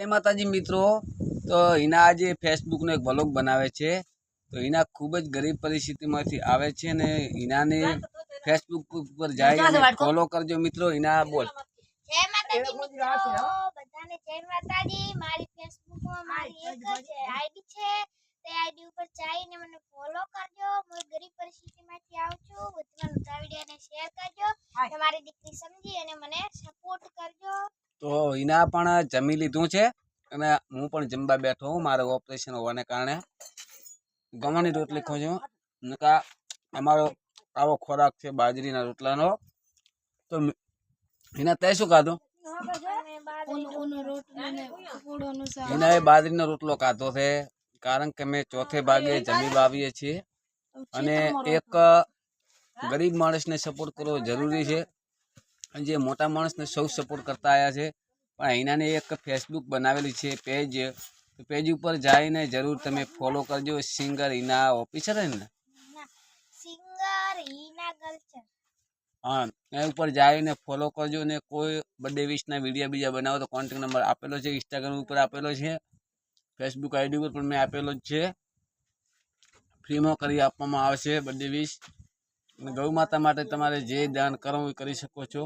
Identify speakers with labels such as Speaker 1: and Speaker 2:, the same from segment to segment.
Speaker 1: એ માતાજી મિત્રો તો હિના આજે ફેસબુકનો એક વ્લોગ બનાવે છે. તો હિના ખૂબ જ ગરીબ પરિસ્થિતિમાંથી આવે છે ને હિનાને ફેસબુક ઉપર જાય અને ફોલો કરજો મિત્રો. હિના બોલ.
Speaker 2: જય માતાજી મિત્રો બધાને જય માતાજી. મારી ફેસબુકમાં મારી એક આઈડી છે. તે આઈડી ઉપર જઈને મને ફોલો કરજો હું ગરીબ પરિસ્થિતિમાંથી આવું છું વધુમાં વધુ આ વિડીયોને શેર કરજો અને મારી દીકરી સમજી અને મને સપોર્ટ કરજો
Speaker 1: તો એના પણ જમી લીધું છે અને હું પણ જમવા બેઠો હું, મારે ઓપરેશન હોવાને કારણે. ગવાની રોટલી ખાઉં છું નકા અમારો આવો ખોરાક છે બાજરીના રોટલાનો. તો એના તે શું ખાધું?
Speaker 2: અને બાજરીનો
Speaker 1: બાજરીનો રોટલો ખાધો છે. કારણ કે અમે ચોથે ભાગે જમી વાવીએ છીએ. અને એક ગરીબ માણસને સપોર્ટ કરવો જરૂરી છે. જે મોટા માણસને સૌ સપોર્ટ કરતા આવ્યા છે. પણ અહીંનાને એક ફેસબુક બનાવેલી છે પેજ તો પેજ ઉપર જઈને જરૂર તમે ફોલો કરજો. સિંગર હિના ઓફિસર ને? હા એ ઉપર જઈને ફોલો કરજો ને કોઈ બર્થડે વિશના વીડિયો બીજા બનાવો તો કોન્ટેક્ટ નંબર આપેલો છે ઇન્સ્ટાગ્રામ ઉપર આપેલો છે ફેસબુક આઈડી ઉપર પણ મેં આપેલો જ છે. ફ્રીમાં કરી આપવામાં આવશે બર્થડે વિશ અને ગૌ માતા માટે તમારે જે દાન કરવું એ કરી શકો છો.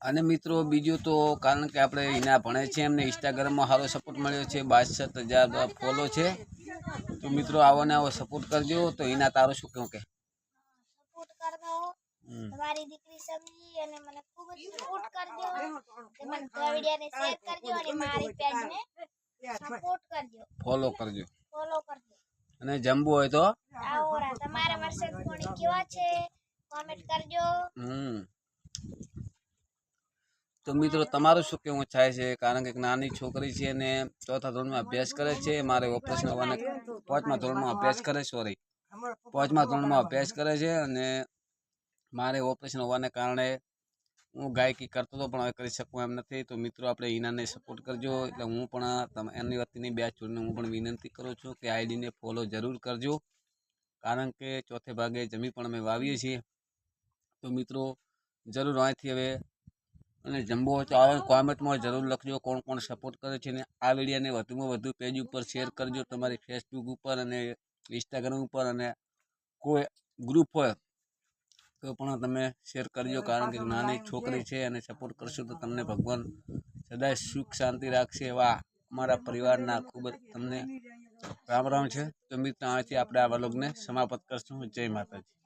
Speaker 1: અને મિત્રો બીજું તો કારણ કે આપણે એના ભણે છે એમને ઇન્સ્ટાગ્રામમાં સારો સપોર્ટ મળ્યો છે બાસઠ હજાર ફોલો છે. તો મિત્રો આવો ને આવો સપોર્ટ કરજો. તો એના તારું શું કહું કે?
Speaker 2: સપોર્ટ કરજો.
Speaker 1: હમ.
Speaker 2: તમારી દીકરી સમજી અને મને ખૂબ જ સપોર્ટ કરજો. તમે આ શેર કરજો અને મારી પેજને સપોર્ટ કરજો.
Speaker 1: ફોલો કરજો.
Speaker 2: ફોલો કરજો.
Speaker 1: અને જમવું હોય તો?
Speaker 2: આવો. રા તમારા વરસાદ કોણી કેવા છે? કોમેન્ટ કરજો.
Speaker 1: હમ. તો મિત્રો, તમારું શું કેવું થાય છે? કારણ કે નાની છોકરી છે અને ચોથા ધોરણમાં અભ્યાસ કરે છે. મારે ઓપરેશન હોવાને પાંચમા ધોરણમાં અભ્યાસ કરે સોરી પાંચમા ધોરણમાં અભ્યાસ કરે છે અને મારે ઓપરેશન હોવાને કારણે હું ગાયકી કરતો હતો, પણ હવે કરી શકું એમ નથી. તો મિત્રો, આપણે ઈનાને સપોર્ટ કરજો. એટલે હું પણ એમની વતીની બે છોડીને હું પણ વિનંતી કરું છું કે આઈડીને ફોલો જરૂર કરજો. કારણ કે ચોથે ભાગે જમી પણ અમે વાવીએ છીએ. તો મિત્રો જરૂર અહીંથી હવે અને જમવો હોય તો આવે કોમેન્ટમાં જરૂર લખજો કોણ કોણ સપોર્ટ કરે છે અને આ વિડીયોને વધુમાં વધુ પેજ ઉપર શેર કરજો તમારી ફેસબુક ઉપર અને ઇન્સ્ટાગ્રામ ઉપર અને કોઈ ગ્રુપ હોય તો પણ તમે શેર કરજો કારણ કે નાની છોકરી છે. અને સપોર્ટ કરશો તો તમને ભગવાન સદાય સુખ શાંતિ રાખશે. એવા અમારા પરિવારના ખૂબ જ તમને રામ રામ છે. તો મિત્રો અહીંથી આપણે આ વલોગને સમાપ્ત કરશું. જય માતાજી.